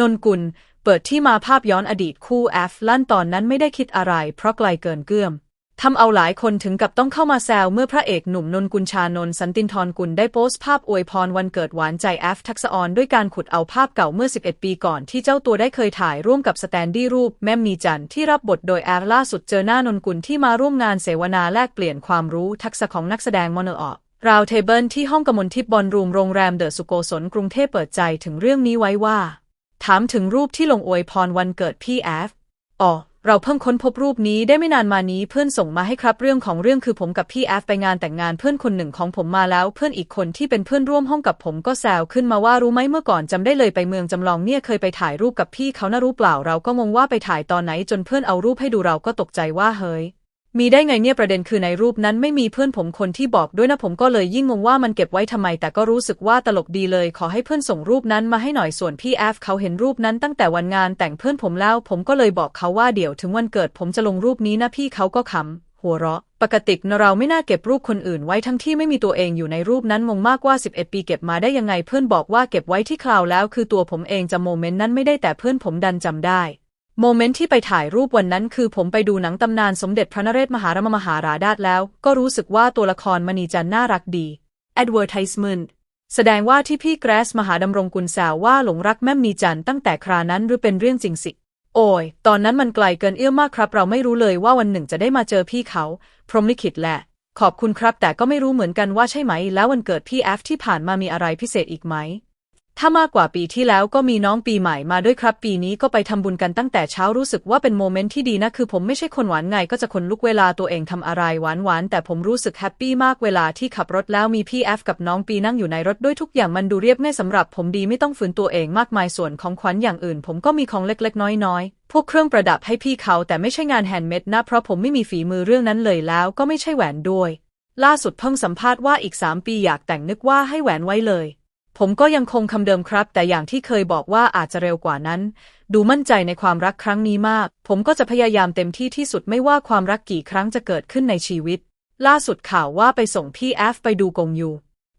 นนกุล เปิดที่มาภาพย้อนอดีตคู่แอฟลั่นตอนนั้นไม่ได้คิดอะไรเพราะไกลเกินเกื้อมทำเอาหลายคนถึงกับต้องเข้ามาแซวเมื่อพระเอกหนุ่มนนกุลชานนท์สันตินทรกุลได้โพสต์ภาพอวยพรวันเกิดหวานใจแอฟทักษะออนด้วยการขุดเอาภาพเก่าเมื่อ 11 ปีก่อนที่เจ้าตัวได้เคยถ่ายร่วมกับสแตนดี้รูปแม่มมีจันที่รับบทโดยแอฟล่าสุดเจอหน้านนกุลที่มาร่วมงานเสวนาแลกเปลี่ยนความรู้ทักษะของนักแสดงมอนออกราวเทเบิลที่ห้องกมลทิพย์บอลรูมโรงแรมเดอะสุโกศลกรุงเทพเปิดใจถึงเรื่องนี้ไว้ว่า ถามถึงรูปที่ลงอวยพรวันเกิดพี่แอฟอ๋อเราเพิ่งค้นพบรูปนี้ได้ไม่นานมานี้เพื่อนส่งมาให้ครับเรื่องของเรื่องคือผมกับพี่แอฟไปงานแต่งงานเพื่อนคนหนึ่งของผมมาแล้ว เพื่อนอีกคนที่เป็นเพื่อนร่วมห้องกับผมก็แซวขึ้นมาว่ารู้ไหมเมื่อก่อนจำได้เลยไปเมืองจำลองเนี่ยเคยไปถ่ายรูปกับพี่เขานะรู้เปล่าเราก็งงว่าไปถ่ายตอนไหนจนเพื่อนเอารูปให้ดูเราก็ตกใจว่าเฮ้ย มีได้ไงเนี่ยประเด็นคือในรูปนั้นไม่มีเพื่อนผมคนที่บอกด้วยนะผมก็เลยยิ่งงงว่ามันเก็บไว้ทำไม แต่ก็รู้สึกว่าตลกดีเลย ขอให้เพื่อนส่งรูปนั้นมาให้หน่อยส่วนพี่แอฟเขาเห็นรูปนั้นตั้งแต่วันงานแต่งเพื่อนผมแล้วผมก็เลยบอกเขาว่าเดี๋ยวถึงวันเกิดผมจะลงรูปนี้นะพี่เขาก็ขำหัวเราะ ปกติเราไม่น่าเก็บรูปคนอื่นไว้ทั้งที่ไม่มีตัวเองอยู่ในรูปนั้นงงมากว่า 11 ปีเก็บมาได้ยังไงเพื่อนบอกว่าเก็บไว้ที่คลาวแล้ว คือตัวผมเองจำโมเมนต์นั้นไม่ได้แต่เพื่อนผมดันจำได้ โมเมนต์ที่ไปถ่ายรูปวันนั้นคือผมไปดูหนังตำนานสมเด็จพระนเรศมหารมมหาราชาแล้ว ก็รู้สึกว่าตัวละครมณีจันน่ารักดี Advertisement แสดงว่าที่พี่แกรสมหาดำรงกุลแซวว่าหลงรักแม่มณีจันตั้งแต่ครานั้นหรือเป็นเรื่องจริงสิ โอ้ย ตอนนั้นมันไกลเกินเอื้อมมากครับ เราไม่รู้เลยว่าวันหนึ่งจะได้มาเจอพี่เขา พรหมลิขิตแหละ ขอบคุณครับ แต่ก็ไม่รู้เหมือนกันว่าใช่ไหม แล้ววันเกิดพี่แอฟที่ผ่านมามีอะไรพิเศษอีกไหม ถ้ามากกว่าปีที่แล้วก็มีน้องปีใหม่มาด้วยครับ ปีนี้ก็ไปทำบุญกันตั้งแต่เช้ารู้สึกว่าเป็นโมเมนต์ที่ดีนะ คือผมไม่ใช่คนหวานไงก็จะคนลุกเวลาตัวเองทำอะไรหวานหวานๆแต่ผมรู้สึกแฮปปี้มากเวลาที่ขับรถแล้วมีพี่แอฟกับน้องปีนั่งอยู่ในรถด้วยทุกอย่างมันดูเรียบง่ายสำหรับผมดีไม่ต้องฝืนตัวเองมากมายส่วนของขวัญอย่างอื่น ผมก็มีของเล็กๆ น้อยๆพวกเครื่องประดับให้พี่เขาแต่ไม่ใช่งานแฮนด์เมดนะเพราะผมไม่มีฝีมือเรื่องนั้นเลยแล้วก็ไม่ใช่แหวนด้วย ล่าสุดเพิ่งสัมภาษณ์ว่าอีกสามปีอยากแต่งนึกว่าให้แหวนไว้เลย ผมก็ยังคงคำเดิมครับ แต่อย่างที่เคยบอกว่าอาจจะเร็วกว่านั้น ดูมั่นใจในความรักครั้งนี้มาก ผมก็จะพยายามเต็มที่ที่สุดไม่ว่าความรักกี่ครั้งจะเกิดขึ้นในชีวิต ล่าสุดข่าวว่าไปส่งพี่แอฟไปดูกงยู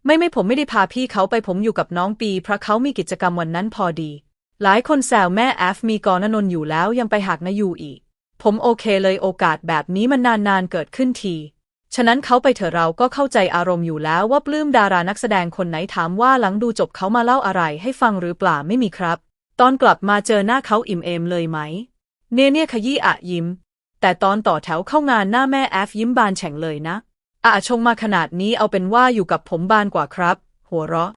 ไม่ไม่ผมไม่ได้พาพี่เขาไปผมอยู่กับน้องปี เพราะเขามีกิจกรรมวันนั้นพอดี หลายคนแซวแม่แอฟมีกรณนนท์อยู่แล้วยังไปหักนายูอีก ผมโอเคเลยโอกาสแบบนี้มันนานๆเกิดขึ้นที ฉะนั้นเขาไปเถอะเราก็เข้าใจอารมณ์อยู่แล้วว่าปลื้มดารานักแสดงคนไหนถามว่าหลังดูจบเขามาเล่าอะไรให้ฟังหรือเปล่าไม่มีครับ ตอนกลับมาเจอหน้าเขาอิ่มเอมเลยไหม เนเนี่ยขยี้อะยิ้ม แต่ตอนต่อแถวเข้างานหน้าแม่แอฟยิ้มบานแฉ่งเลยนะอะชงมาขนาดนี้เอาเป็นว่าอยู่กับผมบานกว่าครับ หัวเราะ